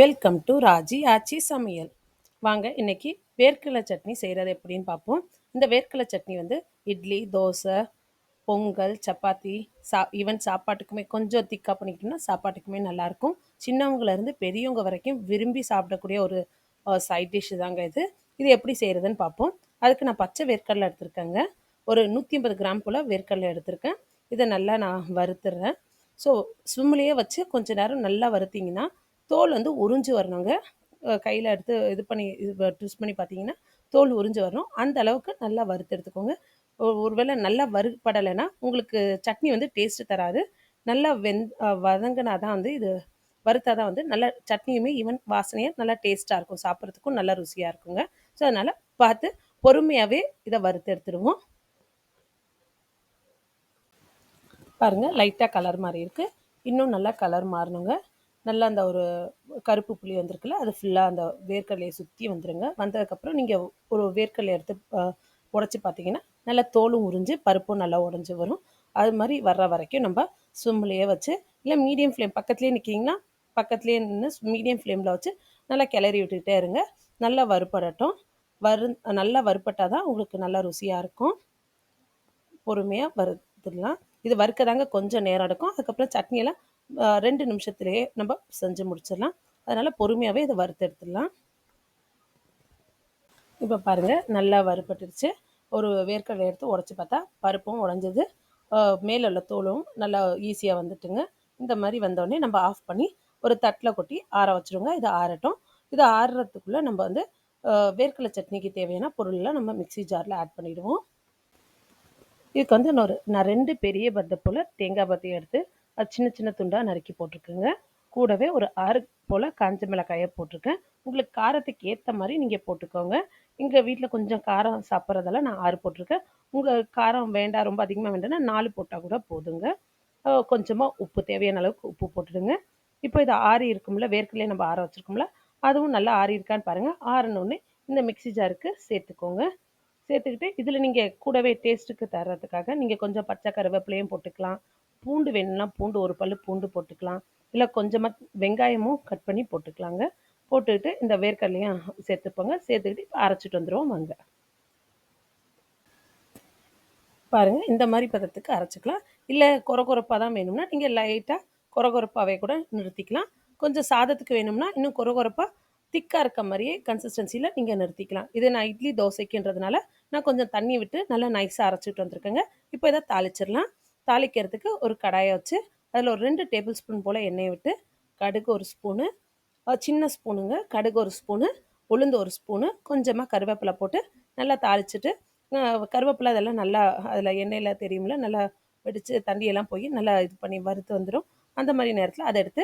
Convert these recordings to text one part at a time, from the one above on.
Welcome to Raji ஆச்சி சமையல் வாங்க இன்னைக்கு வேர்க்கடலை சட்னி செய்கிறது எப்படின்னு பார்ப்போம். இந்த வேர்க்கடலை சட்னி வந்து இட்லி தோசை பொங்கல் சப்பாத்தி சா ஈவன் சாப்பாட்டுக்குமே கொஞ்சம் திக்காக பண்ணிக்கிட்டோம்னா சாப்பாட்டுக்குமே நல்லாயிருக்கும். சின்னவங்கலேருந்து பெரியவங்க வரைக்கும் விரும்பி சாப்பிடக்கூடிய ஒரு சைட் டிஷ் தாங்க இது. இது எப்படி செய்கிறதுன்னு பார்ப்போம். அதுக்கு நான் பச்சை வேர்க்கடலை எடுத்திருக்கேங்க. ஒரு நூற்றி ஐம்பது கிராம் போல் வேர்க்கடலை எடுத்திருக்கேன். இதை நல்லா நான் வறுத்துறேன் ஸோ ஸ்விம்லேயே வச்சு கொஞ்சம் நேரம் நல்லா வறுத்திங்கன்னா தோல் வந்து உறிஞ்சு வரணுங்க. கையில் எடுத்து இது பண்ணி இது ட்விஸ்ட் பண்ணி பார்த்தீங்கன்னா தோல் உறிஞ்சு வரணும். அந்த அளவுக்கு நல்லா வறுத்து எடுத்துக்கோங்க. ஒருவேளை நல்லா வறுப்படலைன்னா உங்களுக்கு சட்னி வந்து டேஸ்ட்டு தராது. நல்லா வெந் வதங்கினா தான் வந்து இது வறுத்தா தான் வந்து நல்லா சட்னியுமே ஈவன் வாசனையாக நல்லா டேஸ்ட்டாக இருக்கும். சாப்பிட்றதுக்கும் நல்லா ருசியாக இருக்குங்க. ஸோ அதனால் பார்த்து பொறுமையாகவே இதை வறுத்து எடுத்துடுவோம். பாருங்கள் லைட்டாக கலர் மாதிரி இருக்குது இன்னும் நல்லா கலர் மாறணுங்க. நல்லா அந்த ஒரு கருப்பு புளி வந்திருக்குல்ல அது ஃபுல்லாக அந்த வேர்க்கடலையை சுற்றி வந்துடுங்க வந்ததுக்கப்புறம் நீங்கள் ஒரு வேர்க்கடலை எடுத்து உடச்சி பார்த்தீங்கன்னா நல்லா தோலும் உறிஞ்சு பருப்பும் நல்லா உடஞ்சி வரும். அது மாதிரி வர்ற வரைக்கும் நம்ம சும்மிலேயே வச்சு இல்லை மீடியம் ஃப்ளேம் பக்கத்துலேயே நிற்கிங்கன்னா பக்கத்துலேயே நின்று மீடியம் ஃப்ளேமில் வச்சு நல்லா கிளறி விட்டுக்கிட்டே இருங்க. நல்லா வறுப்படட்டும் வறு நல்லா வறுப்பட்டால் தான் உங்களுக்கு நல்லா ருசியாக இருக்கும். பொறுமையாக வறுத்துடலாம். இது வறுக்க தாங்க கொஞ்சம் நேரம் எடுக்கும். அதுக்கப்புறம் சட்னியெல்லாம் ரெண்டு நிமிஷத்துலேயே நம்ம செஞ்சு முடிச்சிடலாம். அதனால் பொறுமையாகவே இதை வறுத்து எடுத்துடலாம். இப்போ பாருங்கள் நல்லா வறுப்பட்டுருச்சு ஒரு வேர்க்கடலை எடுத்து உடச்சி பார்த்தா பருப்பும் உடஞ்சது. மேலே உள்ள தோலும் நல்லா ஈஸியாக வந்துட்டுங்க. இந்த மாதிரி வந்தோடனே நம்ம ஆஃப் பண்ணி ஒரு தட்டில் கொட்டி ஆற வச்சுருங்க இதை ஆறட்டும். இதை ஆறுறதுக்குள்ளே நம்ம வந்து வேர்க்கடலை சட்னிக்கு தேவையான பொருள்லாம் நம்ம மிக்சி ஜாரில் ஆட் பண்ணிவிடுவோம் இதுக்கு வந்து நான் ஒரு நான் ரெண்டு பெரிய பத்தை போல் தேங்காய் பத்தி எடுத்து அது சின்ன சின்ன துண்டாக நறுக்கி போட்டிருக்குங்க. கூடவே ஒரு ஆறு போல் காஞ்ச மிளகாயை போட்டிருக்கேன். உங்களுக்கு காரத்துக்கு ஏற்ற மாதிரி நீங்கள் போட்டுக்கோங்க. எங்கள் வீட்டில் கொஞ்சம் காரம் சாப்பிட்றதால நான் ஆறு போட்டிருக்கேன். உங்கள் காரம் வேண்டாம் ரொம்ப அதிகமாக வேண்டாம்னா நாலு போட்டால் கூட போதுங்க. கொஞ்சமாக உப்பு தேவையான அளவுக்கு உப்பு போட்டுடுங்க. இப்போ இது ஆறி இருக்கும்ல வேர்க்கலையே நம்ம ஆற வச்சுருக்கோம்ல அதுவும் நல்லா ஆறி இருக்கான்னு பாருங்கள் ஆறினோடனே இந்த மிக்சி ஜாருக்கு சேர்த்துக்கோங்க. சேர்த்துக்கிட்டு இதில் நீங்கள் கூடவே டேஸ்ட்டுக்கு தர்றதுக்காக நீங்கள் கொஞ்சம் பச்சை கருவேப்பிலையும் போட்டுக்கலாம். பூண்டு வேணும்னா பூண்டு ஒரு பல் பூண்டு போட்டுக்கலாம். இல்லை கொஞ்சமாக வெங்காயமும் கட் பண்ணி போட்டுக்கலாங்க. போட்டுக்கிட்டு இந்த வேர்க்கடலையும் சேர்த்துப்போங்க. சேர்த்துக்கிட்டு இப்போ அரைச்சிட்டு வந்துடுவோம் வாங்க. பாருங்கள் இந்த மாதிரி பதத்துக்கு அரைச்சிக்கலாம். இல்லை குறை குறைப்பாக தான் வேணும்னா நீங்கள் லைட்டாக குறை குறைப்பாகவே கூட நிறுத்திக்கலாம். கொஞ்சம் சாதத்துக்கு வேணும்னா இன்னும் குறை குறைப்பாக திக்காக இருக்க மாதிரியே கன்சிஸ்டன்சியில் நீங்கள் நிறுத்திக்கலாம். இது நான் இட்லி தோசைக்குன்றதுனால நான் கொஞ்சம் தண்ணி விட்டு நல்லா நைஸாக அரைச்சிட்டு வந்திருக்கேங்க. இப்போ இதை தாளிச்சிடலாம். தாளிக்கிறதுக்கு ஒரு கடாயை வச்சு அதில் ஒரு ரெண்டு டேபிள் ஸ்பூன் போல் எண்ணெய் விட்டு கடுகு ஒரு ஸ்பூனு சின்ன ஸ்பூனுங்க. கடுகு ஒரு ஸ்பூனு உளுந்து ஒரு ஸ்பூனு கொஞ்சமாக கருவேப்பிலை போட்டு நல்லா தாளிச்சிட்டு கருவேப்பிலை அதெல்லாம் நல்லா அதில் எண்ணெயில் தெரியும்ல நல்லா வெடித்து தண்ணியெல்லாம் போய் நல்லா இது பண்ணி வறுத்து வந்துடும் அந்த மாதிரி நேரத்தில் அதை எடுத்து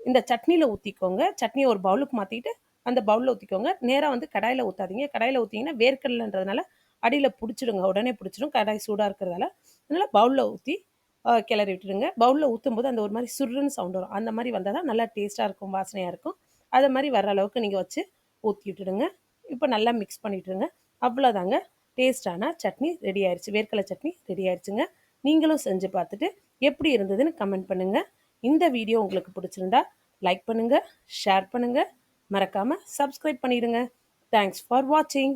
இந்த சட்னியில் ஊற்றிக்கோங்க சட்னியை ஒரு பவுலுக்கு மாற்றிட்டு அந்த பவுலில் ஊற்றிக்கோங்க நேராக வந்து கடாயில் ஊற்றாதீங்க கடாயில் ஊற்றிங்கன்னா வேர்க்கடலைன்றதுனால அடியில் பிடிச்சிடுங்க. உடனே பிடிச்சிடும். கடாய் சூடாக இருக்கிறதால அதனால் பவுலில் ஊற்றி கிளறி விட்டுருங்க. பவுலில் ஊற்றும் போது அந்த ஒரு மாதிரி சுருன்னு சவுண்ட் வரும். அந்த மாதிரி வந்தால் தான் நல்லா டேஸ்ட்டாக இருக்கும் வாசனையாக இருக்கும். அதை மாதிரி வர அளவுக்கு நீங்கள் வச்சு ஊற்றி விட்டுடுங்க. இப்போ நல்லா மிக்ஸ் பண்ணிவிட்டுருங்க அவ்வளோதாங்க டேஸ்டான சட்னி ரெடி ஆயிடுச்சு வேர்க்கடலை சட்னி ரெடி ஆயிடுச்சுங்க நீங்களும் செஞ்சு பார்த்துட்டு எப்படி இருந்ததுன்னு கமெண்ட் பண்ணுங்கள் இந்த வீடியோ உங்களுக்கு பிடிச்சிருந்தா லைக் பண்ணுங்கள் ஷேர் பண்ணுங்கள் மறக்காமல் சப்ஸ்கிரைப் பண்ணிடுங்க. தேங்க்ஸ் ஃபார் வாட்சிங்